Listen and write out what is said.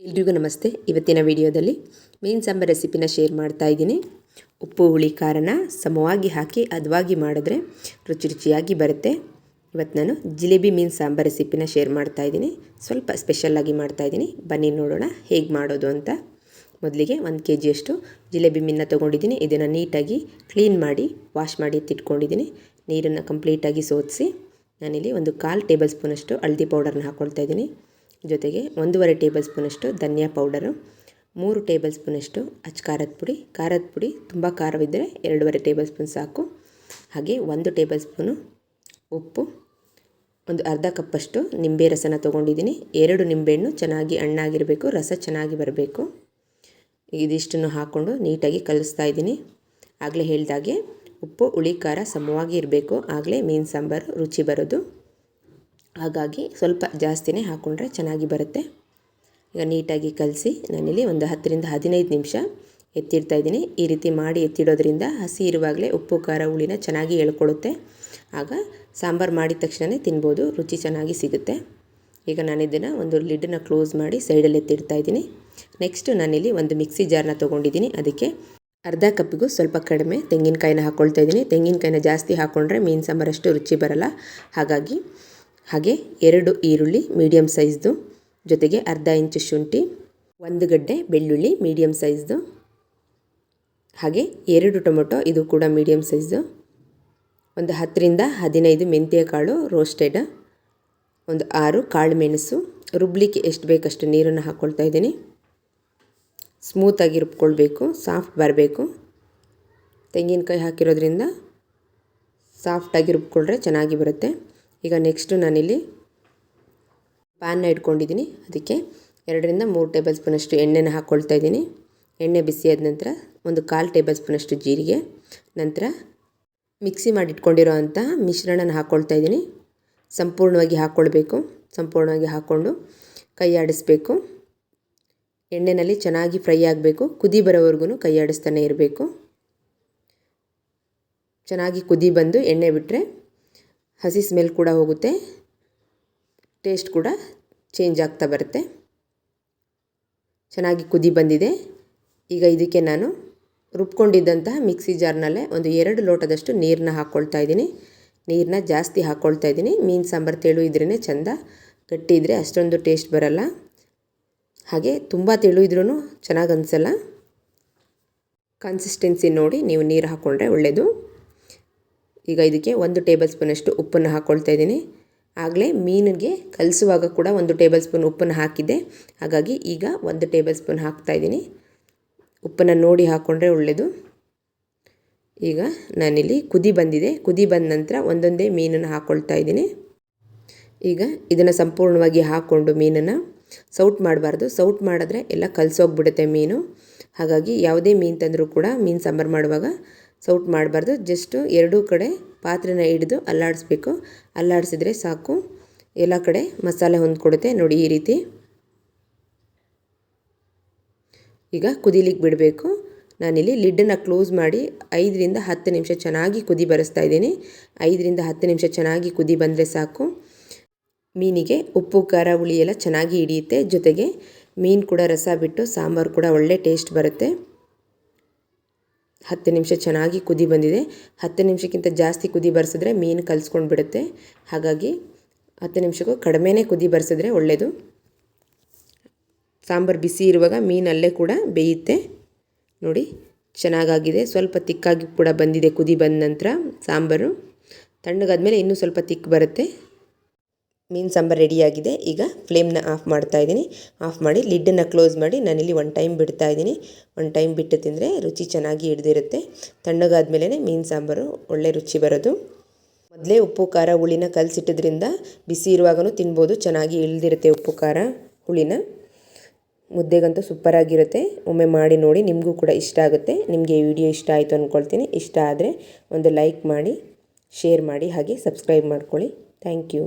ಎಲ್ರಿಗೂ ನಮಸ್ತೆ. ಇವತ್ತಿನ ವಿಡಿಯೋದಲ್ಲಿ ಮೀನು ಸಾಂಬಾರ್ ರೆಸಿಪಿನ ಶೇರ್ ಮಾಡ್ತಾ ಇದ್ದೀನಿ. ಉಪ್ಪು, ಹುಳಿ, ಖಾರನ ಸಮವಾಗಿ ಹಾಕಿ, ಅದವಾಗಿ ಮಾಡಿದ್ರೆ ರುಚಿ ರುಚಿಯಾಗಿ ಬರುತ್ತೆ. ಇವತ್ತು ನಾನು ಜಿಲೇಬಿ ಮೀನು ಸಾಂಬಾರ್ ರೆಸಿಪಿನ ಶೇರ್ ಮಾಡ್ತಾ ಇದ್ದೀನಿ. ಸ್ವಲ್ಪ ಸ್ಪೆಷಲ್ಲಾಗಿ ಮಾಡ್ತಾ ಇದ್ದೀನಿ. ಬನ್ನಿ ನೋಡೋಣ ಹೇಗೆ ಮಾಡೋದು ಅಂತ. ಮೊದಲಿಗೆ ಒಂದು ಕೆ ಜಿಯಷ್ಟು ಜಿಲೇಬಿ ಮೀನನ್ನ ತೊಗೊಂಡಿದ್ದೀನಿ. ಇದನ್ನು ನೀಟಾಗಿ ಕ್ಲೀನ್ ಮಾಡಿ ವಾಶ್ ಮಾಡಿ ಎತ್ತಿಟ್ಕೊಂಡಿದ್ದೀನಿ ನೀರನ್ನು ಕಂಪ್ಲೀಟಾಗಿ ಸೋದಿಸಿ ನಾನಿಲ್ಲಿ ಒಂದು ಕಾಲು ಟೇಬಲ್ ಸ್ಪೂನಷ್ಟು ಹಳದಿ ಪೌಡರ್ನ ಹಾಕ್ಕೊಳ್ತಾ ಇದ್ದೀನಿ. ಜೊತೆಗೆ ಒಂದೂವರೆ ಟೇಬಲ್ ಸ್ಪೂನಷ್ಟು ಧನಿಯಾ ಪೌಡರು, ಮೂರು ಟೇಬಲ್ ಸ್ಪೂನಷ್ಟು ಅಚ್ಚ ಖಾರದ ಪುಡಿ ಖಾರದ ಪುಡಿ, ತುಂಬ ಖಾರವಿದ್ದರೆ ಎರಡೂವರೆ ಟೇಬಲ್ ಸ್ಪೂನ್ ಸಾಕು. ಹಾಗೆ ಒಂದು ಟೇಬಲ್ ಸ್ಪೂನು ಉಪ್ಪು, ಒಂದು ಅರ್ಧ ಕಪ್ಪಷ್ಟು ನಿಂಬೆ ರಸನ ತೊಗೊಂಡಿದ್ದೀನಿ. ಎರಡು ನಿಂಬೆಹಣ್ಣು ಚೆನ್ನಾಗಿ ಹಣ್ಣಾಗಿರಬೇಕು, ರಸ ಚೆನ್ನಾಗಿ ಬರಬೇಕು. ಇದಿಷ್ಟನ್ನು ಹಾಕ್ಕೊಂಡು ನೀಟಾಗಿ ಕಲಿಸ್ತಾ ಇದ್ದೀನಿ. ಆಗಲೇ ಹೇಳಿದಾಗೆ ಉಪ್ಪು, ಹುಳಿ, ಖಾರ ಸಮವಾಗಿ ಇರಬೇಕು. ಆಗಲೇ ಮೀನು ಸಾಂಬಾರು ರುಚಿ ಬರೋದು. ಹಾಗಾಗಿ ಸ್ವಲ್ಪ ಜಾಸ್ತಿನೇ ಹಾಕ್ಕೊಂಡ್ರೆ ಚೆನ್ನಾಗಿ ಬರುತ್ತೆ. ಈಗ ನೀಟಾಗಿ ಕಲಸಿ ನಾನಿಲ್ಲಿ ಒಂದು ಹತ್ತರಿಂದ ಹದಿನೈದು ನಿಮಿಷ ಎತ್ತಿಡ್ತಾ ಇದ್ದೀನಿ. ಈ ರೀತಿ ಮಾಡಿ ಎತ್ತಿಡೋದ್ರಿಂದ ಹಸಿ ಇರುವಾಗಲೇ ಉಪ್ಪು, ಖಾರ, ಹುಳಿನ ಚೆನ್ನಾಗಿ ಎಳ್ಕೊಳ್ಳುತ್ತೆ. ಆಗ ಸಾಂಬಾರು ಮಾಡಿದ ತಕ್ಷಣವೇ ತಿನ್ಬೋದು, ರುಚಿ ಚೆನ್ನಾಗಿ ಸಿಗುತ್ತೆ. ಈಗ ನಾನು ಇದನ್ನು ಒಂದು ಲಿಡ್ಡನ್ನ ಕ್ಲೋಸ್ ಮಾಡಿ ಸೈಡಲ್ಲಿ ಎತ್ತಿಡ್ತಾ ಇದ್ದೀನಿ. ನೆಕ್ಸ್ಟು ನಾನಿಲ್ಲಿ ಒಂದು ಮಿಕ್ಸಿ ಜಾರ್ನ ತೊಗೊಂಡಿದ್ದೀನಿ. ಅದಕ್ಕೆ ಅರ್ಧ ಕಪ್ಪಿಗೂ ಸ್ವಲ್ಪ ಕಡಿಮೆ ತೆಂಗಿನಕಾಯಿನ ಹಾಕ್ಕೊಳ್ತಾ ಇದ್ದೀನಿ. ತೆಂಗಿನಕಾಯಿನ ಜಾಸ್ತಿ ಹಾಕ್ಕೊಂಡ್ರೆ ಮೀನು ಸಾಂಬಾರಷ್ಟು ರುಚಿ ಬರಲ್ಲ. ಹಾಗಾಗಿ ಹಾಗೆ ಎರಡು ಈರುಳ್ಳಿ ಮೀಡಿಯಮ್ ಸೈಜ್ದು, ಜೊತೆಗೆ ಅರ್ಧ ಇಂಚು ಶುಂಠಿ, ಒಂದು ಗಡ್ಡೆ ಬೆಳ್ಳುಳ್ಳಿ ಮೀಡಿಯಮ್ ಸೈಜ್ದು, ಹಾಗೆ ಎರಡು ಟೊಮೊಟೊ, ಇದು ಕೂಡ ಮೀಡಿಯಮ್ ಸೈಜು ಒಂದು ಹತ್ತರಿಂದ ಹದಿನೈದು ಮೆಂತ್ಯ ಕಾಳು ರೋಸ್ಟೆಡ್ ಒಂದು ಆರು ಕಾಳು ಮೆಣಸು, ರುಬ್ಲಿಕ್ಕೆ ಎಷ್ಟು ಬೇಕಷ್ಟು ನೀರನ್ನು ಹಾಕ್ಕೊಳ್ತಾ ಇದ್ದೀನಿ. ಸ್ಮೂತಾಗಿ ರುಬ್ಕೊಳ್ಬೇಕು ಸಾಫ್ಟ್ ಬರಬೇಕು. ತೆಂಗಿನಕಾಯಿ ಹಾಕಿರೋದ್ರಿಂದ ಸಾಫ್ಟಾಗಿ ರುಬ್ಕೊಂಡ್ರೆ ಚೆನ್ನಾಗಿ ಬರುತ್ತೆ. ಈಗ ನೆಕ್ಸ್ಟು ನಾನಿಲ್ಲಿ ಪ್ಯಾನ್ನ ಇಟ್ಕೊಂಡಿದ್ದೀನಿ ಅದಕ್ಕೆ ಎರಡರಿಂದ ಮೂರು ಟೇಬಲ್ ಸ್ಪೂನಷ್ಟು ಎಣ್ಣೆನ ಹಾಕ್ಕೊಳ್ತಾ ಇದ್ದೀನಿ. ಎಣ್ಣೆ ಬಿಸಿಯಾದ ನಂತರ ಒಂದು ಕಾಲು ಟೇಬಲ್ ಸ್ಪೂನಷ್ಟು ಜೀರಿಗೆ, ನಂತರ ಮಿಕ್ಸಿ ಮಾಡಿಟ್ಕೊಂಡಿರೋ ಅಂತಹ ಮಿಶ್ರಣನ ಹಾಕ್ಕೊಳ್ತಾ ಇದ್ದೀನಿ. ಸಂಪೂರ್ಣವಾಗಿ ಹಾಕ್ಕೊಳ್ಬೇಕು ಸಂಪೂರ್ಣವಾಗಿ ಹಾಕ್ಕೊಂಡು ಕೈ ಆಡಿಸ್ಬೇಕು. ಎಣ್ಣೆಯಲ್ಲಿ ಚೆನ್ನಾಗಿ ಫ್ರೈ ಆಗಬೇಕು. ಕುದಿ ಬರೋವರೆಗೂ ಕೈ ಆಡಿಸ್ತಾನೆ ಇರಬೇಕು. ಚೆನ್ನಾಗಿ ಕುದಿ ಬಂದು ಎಣ್ಣೆ ಬಿಟ್ಟರೆ ಹಸಿ ಸ್ಮೆಲ್ ಕೂಡ ಹೋಗುತ್ತೆ. ಟೇಸ್ಟ್ ಕೂಡ ಚೇಂಜ್ ಆಗ್ತಾ ಬರುತ್ತೆ. ಚೆನ್ನಾಗಿ ಕುದಿ ಬಂದಿದೆ. ಈಗ ಇದಕ್ಕೆ ನಾನು ರುಬ್ಕೊಂಡಿದ್ದಂತಹ ಮಿಕ್ಸಿ ಜಾರ್ನಲ್ಲೇ ಒಂದು ಎರಡು ಲೋಟದಷ್ಟು ನೀರನ್ನ ಹಾಕ್ಕೊಳ್ತಾ ಇದ್ದೀನಿ. ನೀರನ್ನ ಜಾಸ್ತಿ ಹಾಕ್ಕೊಳ್ತಾ ಇದ್ದೀನಿ. ಮೀನು ಸಾಂಬಾರು ತೆಳು ಇದ್ರೇ ಚೆಂದ. ಗಟ್ಟಿ ಇದ್ದರೆ ಅಷ್ಟೊಂದು ಟೇಸ್ಟ್ ಬರಲ್ಲ. ಹಾಗೆ ತುಂಬ ತೆಳು ಇದ್ರೂ ಚೆನ್ನಾಗಿ ಅನಿಸಲ್ಲ. ಕನ್ಸಿಸ್ಟೆನ್ಸಿ ನೋಡಿ ನೀವು ನೀರು ಹಾಕ್ಕೊಂಡ್ರೆ ಒಳ್ಳೆಯದು ಈಗ ಇದಕ್ಕೆ ಒಂದು ಟೇಬಲ್ ಸ್ಪೂನಷ್ಟು ಉಪ್ಪನ್ನು ಹಾಕ್ಕೊಳ್ತಾ ಇದ್ದೀನಿ. ಆಗಲೇ ಮೀನಿಗೆ ಕಲಿಸುವಾಗ ಕೂಡ ಒಂದು ಟೇಬಲ್ ಸ್ಪೂನ್ ಉಪ್ಪನ್ನು ಹಾಕಿದ್ದೆ. ಹಾಗಾಗಿ ಈಗ ಒಂದು ಟೇಬಲ್ ಸ್ಪೂನ್ ಹಾಕ್ತಾಯಿದ್ದೀನಿ ಉಪ್ಪನ್ನು ನೋಡಿ ಹಾಕ್ಕೊಂಡ್ರೆ ಒಳ್ಳೆಯದು ಈಗ ನಾನಿಲ್ಲಿ ಕುದಿ ಬಂದಿದೆ. ಕುದಿ ಬಂದ ನಂತರ ಒಂದೊಂದೇ ಮೀನನ್ನು ಹಾಕ್ಕೊಳ್ತಾ ಇದ್ದೀನಿ. ಈಗ ಇದನ್ನು ಸಂಪೂರ್ಣವಾಗಿ ಹಾಕ್ಕೊಂಡು ಮೀನನ್ನು ಸೌಟ್ ಮಾಡಬಾರ್ದು. ಸೌಟ್ ಮಾಡಿದ್ರೆ ಎಲ್ಲ ಕಲಸೋಗ್ಬಿಡುತ್ತೆ ಮೀನು. ಹಾಗಾಗಿ ಯಾವುದೇ ಮೀನು ತಂದರೂ ಕೂಡ ಮೀನು ಸಾಂಬಾರು ಮಾಡುವಾಗ ಸೌಟ್ ಮಾಡಬಾರ್ದು. ಜಸ್ಟು ಎರಡೂ ಕಡೆ ಪಾತ್ರೆನ ಹಿಡಿದು ಅಲ್ಲಾಡಿಸ್ಬೇಕು. ಅಲ್ಲಾಡಿಸಿದ್ರೆ ಸಾಕು. ಎಲ್ಲ ಕಡೆ ಮಸಾಲೆ ಹೊಂದ್ಕೊಡುತ್ತೆ ನೋಡಿ ಈ ರೀತಿ. ಈಗ ಕುದಿಲಿಕ್ಕೆ ಬಿಡಬೇಕು. ನಾನಿಲ್ಲಿ ಲಿಡ್ಡನ್ನು ಕ್ಲೋಸ್ ಮಾಡಿ ಐದರಿಂದ ಹತ್ತು ನಿಮಿಷ ಚೆನ್ನಾಗಿ ಕುದಿ ಬರೆಸ್ತಾ ಇದ್ದೀನಿ. ಐದರಿಂದ ಹತ್ತು ನಿಮಿಷ ಚೆನ್ನಾಗಿ ಕುದಿ ಬಂದರೆ ಸಾಕು. ಮೀನಿಗೆ ಉಪ್ಪು, ಖಾರ, ಹುಳಿ ಎಲ್ಲ ಚೆನ್ನಾಗಿ ಹಿಡಿಯುತ್ತೆ. ಜೊತೆಗೆ ಮೀನು ಕೂಡ ರಸ ಬಿಟ್ಟು ಸಾಂಬಾರು ಕೂಡ ಒಳ್ಳೆ ಟೇಸ್ಟ್ ಬರುತ್ತೆ. ಹತ್ತು ನಿಮಿಷ ಚೆನ್ನಾಗಿ ಕುದಿ ಬಂದಿದೆ. ಹತ್ತು ನಿಮಿಷಕ್ಕಿಂತ ಜಾಸ್ತಿ ಕುದಿ ಬರ್ಸಿದ್ರೆ ಮೀನು ಕಲಿಸ್ಕೊಂಡು ಬಿಡುತ್ತೆ. ಹಾಗಾಗಿ ಹತ್ತು ನಿಮಿಷಕ್ಕೂ ಕಡಿಮೆನೇ ಕುದಿ ಬರ್ಸಿದ್ರೆ ಒಳ್ಳೆಯದು ಸಾಂಬಾರು ಬಿಸಿ ಇರುವಾಗ ಮೀನಲ್ಲೇ ಕೂಡ ಬೇಯುತ್ತೆ. ನೋಡಿ, ಚೆನ್ನಾಗಾಗಿದೆ. ಸ್ವಲ್ಪ ತಿಕ್ಕಾಗಿ ಕೂಡ ಬಂದಿದೆ ಕುದಿ ಬಂದ ನಂತರ ಸಾಂಬಾರು. ತಣ್ಣಗಾದ್ಮೇಲೆ ಇನ್ನೂ ಸ್ವಲ್ಪ ತಿಕ್ ಬರುತ್ತೆ. ಮೀನು ಸಾಂಬಾರು ರೆಡಿಯಾಗಿದೆ ಈಗ ಫ್ಲೇಮ್ನ ಆಫ್ ಮಾಡ್ತಾ ಇದ್ದೀನಿ. ಆಫ್ ಮಾಡಿ ಲಿಡ್ಡನ್ನು ಕ್ಲೋಸ್ ಮಾಡಿ ನಾನಿಲ್ಲಿ ಒನ್ ಟೈಮ್ ಬಿಡ್ತಾ ಇದ್ದೀನಿ. ಒನ್ ಟೈಮ್ ಬಿಟ್ಟು ತಿಂದರೆ ರುಚಿ ಚೆನ್ನಾಗಿ ಹಿಡ್ದಿರುತ್ತೆ. ತಣ್ಣಗಾದ ಮೇಲೆ ಮೀನು ಸಾಂಬಾರು ಒಳ್ಳೆ ರುಚಿ ಬರೋದು. ಮೊದಲೇ ಉಪ್ಪು, ಖಾರ, ಹುಳಿನ ಕಲಸಿಟ್ಟಿದ್ರಿಂದ ಬಿಸಿ ಇರುವಾಗಲೂ ತಿನ್ಬೋದು. ಚೆನ್ನಾಗಿ ಇಳ್ದಿರುತ್ತೆ ಉಪ್ಪು, ಖಾರ, ಹುಳಿನ. ಮುದ್ದೆಗಂತೂ ಸೂಪರಾಗಿರುತ್ತೆ ಒಮ್ಮೆ ಮಾಡಿ ನೋಡಿ ನಿಮಗೂ ಕೂಡ ಇಷ್ಟ ಆಗುತ್ತೆ. ನಿಮಗೆ ಈ ವಿಡಿಯೋ ಇಷ್ಟ ಆಯಿತು ಅಂದ್ಕೊಳ್ತೀನಿ ಇಷ್ಟ ಆದರೆ ಒಂದು ಲೈಕ್ ಮಾಡಿ ಶೇರ್ ಮಾಡಿ, ಹಾಗೆ ಸಬ್ಸ್ಕ್ರೈಬ್ ಮಾಡ್ಕೊಳ್ಳಿ. Thank you